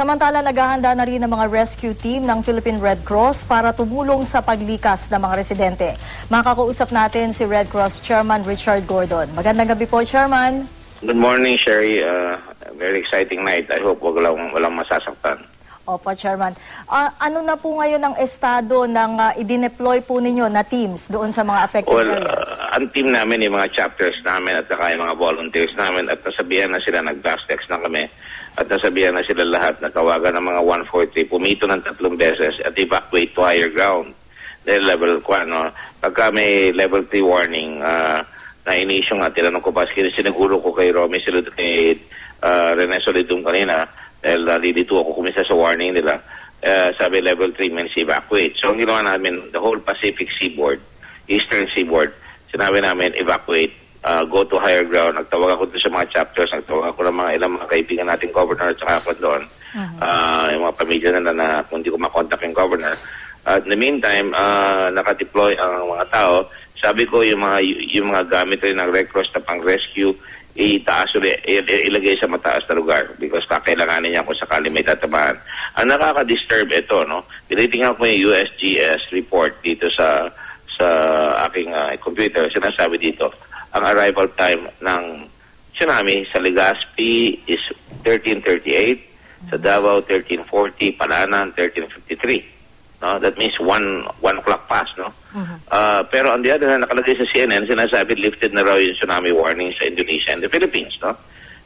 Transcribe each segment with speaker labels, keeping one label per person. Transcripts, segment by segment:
Speaker 1: Samantala, naghahanda na rin ang mga rescue team ng Philippine Red Cross para tumulong sa paglikas ng mga residente. Makakausap natin si Red Cross Chairman Richard Gordon. Magandang gabi po, Chairman.
Speaker 2: Good morning, Sherry. Uh, very exciting night. I hope wag walang, masasaktan.
Speaker 1: Opo, Chairman. Ah, ano na po ngayon ang estado ng uh, idineploy po ninyo na teams doon sa mga affected
Speaker 2: Well,
Speaker 1: areas?
Speaker 2: uh, ang team namin, yung mga chapters namin at saka yung mga volunteers namin at nasabihan na sila, nag-blast text na kami at nasabihan na sila lahat na tawagan ng mga 143, pumito ng tatlong beses at evacuate to higher ground. Dahil level 1, no? Pagka may level 3 warning, uh, na inisyo nga, tinanong ko pa, siniguro ko kay Romy Silud, kay uh, Rene Solidum kanina, dahil nalilito ako kumisa sa warning nila, uh, sabi level 3 means evacuate. So ang ginawa namin, the whole Pacific seaboard, eastern seaboard, sinabi namin evacuate, uh, go to higher ground. Nagtawag ako doon sa mga chapters, nagtawag ako ng mga ilang mga kaibigan nating governor at saka ako doon. Uh, yung mga pamilya nila na kung hindi ko makontak yung governor. At in the meantime, uh, nakadeploy ang mga tao. Sabi ko yung mga yung mga gamit rin ng Red Cross na pang rescue itaas ulit, ilagay sa mataas na lugar because kakailanganin niya kung sakali may tatamaan. Ang nakaka-disturb ito, no? Tinitingnan ko yung USGS report dito sa sa aking ah, computer. Sinasabi dito, ang arrival time ng tsunami sa Legazpi is 1338, sa Davao 1340, Palanan 1353. No, that means one one o'clock past, no? Ah, pero on the other hand, nakalagay sa CNN, sinasabi lifted na raw yung tsunami warning sa Indonesia and the Philippines, no?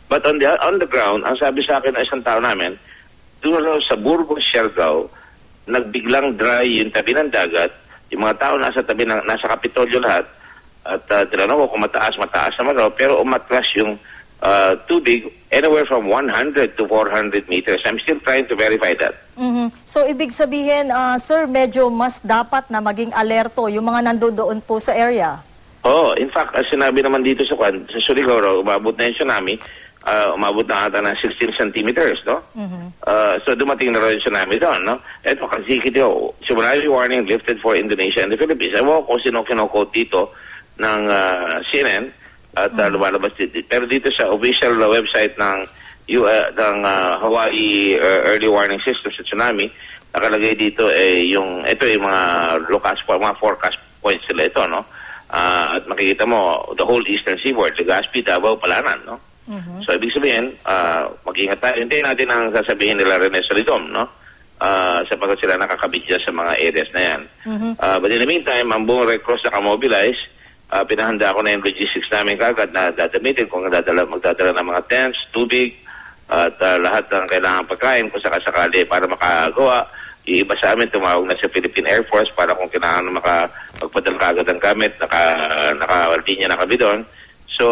Speaker 2: But on the on the ground, ang sabi sa akin ng isang tao namin, doon raw sa Burgos, Siargao, nagbiglang dry yung tabi ng dagat, yung mga tao nasa tabi ng nasa Kapitolyo lahat, at uh, tinanong ko kung mataas, mataas naman raw, pero umatras yung uh, tubig anywhere from 100 to 400 meters. I'm still trying to verify that.
Speaker 1: Mhm. So, ibig sabihin, ah, sir, medyo mas dapat na maging alerto yung mga nandoon po sa area.
Speaker 2: Oh, in fact, as sinabi naman dito sa kwan, sa Surigao, raw, umabot na yung tsunami, ah, umabot na ata ng 16 centimeters, no? Ah, so dumating na rin yung tsunami doon, no? Ito, kasi kito, tsunami warning lifted for Indonesia and the Philippines. Ewan ko sino kinokot dito ng ah, CNN at ah, lumalabas dito. Pero dito sa official ah, website ng U- ah, ng ah, Hawaii ah, Early Warning System sa tsunami, nakalagay dito eh yung ito yung mga locus mga forecast points nila ito no? Ah, at makikita mo the whole eastern seaboard Legazpi Davao Palanan no? So ibig sabihin ah, mag-ingat tayo. Hintayin natin ang sasabihin nila Rene Solidom no? Ah, sapagkat sila nakakabit sa mga areas na yan. Ah, but in the meantime ang buong Red Cross nakamobilize Ah, pinahanda ko na yung logistics namin kagad na dadamitin kung dadala, magdadala ng mga tents, tubig, at ah, lahat ng kailangan pagkain kung sakasakali para makagawa. Yung iba sa amin tumawag na sa Philippine Air Force para kung kailangan maka, magpadala kagad ng gamit, naka, naka-linya na kami doon. So,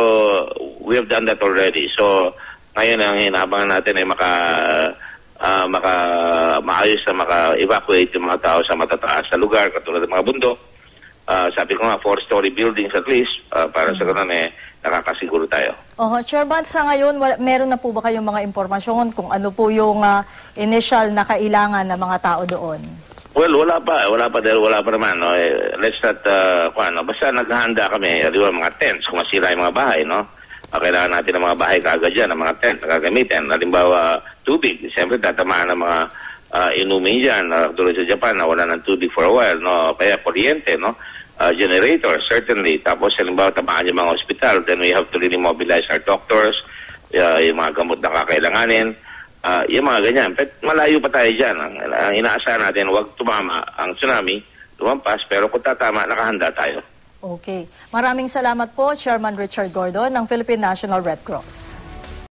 Speaker 2: we have done that already. So, ngayon ang hinabangan natin ay maka, ah, maka, maayos na maka-evacuate yung mga tao sa matataas na lugar, katulad ng mga bundok. Ah, sabi ko nga, four-story buildings at least, ah, para sa ganun eh, nakakasiguro tayo.
Speaker 1: Oho, Chairman, sa ngayon, wala, meron na po ba kayong mga impormasyon kung ano po yung ah, initial na kailangan ng mga tao doon?
Speaker 2: Well, wala pa. Wala pa dahil wala pa naman. No? Eh, let's not, uh, kung ano, basta naghahanda kami, di ba, mga tents, kung masira yung mga bahay, no? Kailangan natin ng mga bahay kaagad dyan, ng mga tent na gagamitin. Halimbawa, tubig. Siyempre, tatamaan ng mga uh, inumin dyan. Uh, tulad sa Japan, na wala ng tubig for a while, no? Kaya kuryente, no? Uh, generator, certainly. Tapos, halimbawa, tamaan yung mga hospital, then we have to really mobilize our doctors, uh, yung mga gamot na kakailanganin. Ah, yung mga ganyan. But malayo pa tayo dyan. Ang, ang inaasahan natin, huwag tumama ang tsunami, lumampas, pero kung tatama, nakahanda tayo.
Speaker 1: Okay. Maraming salamat po, Chairman Richard Gordon ng Philippine National Red Cross.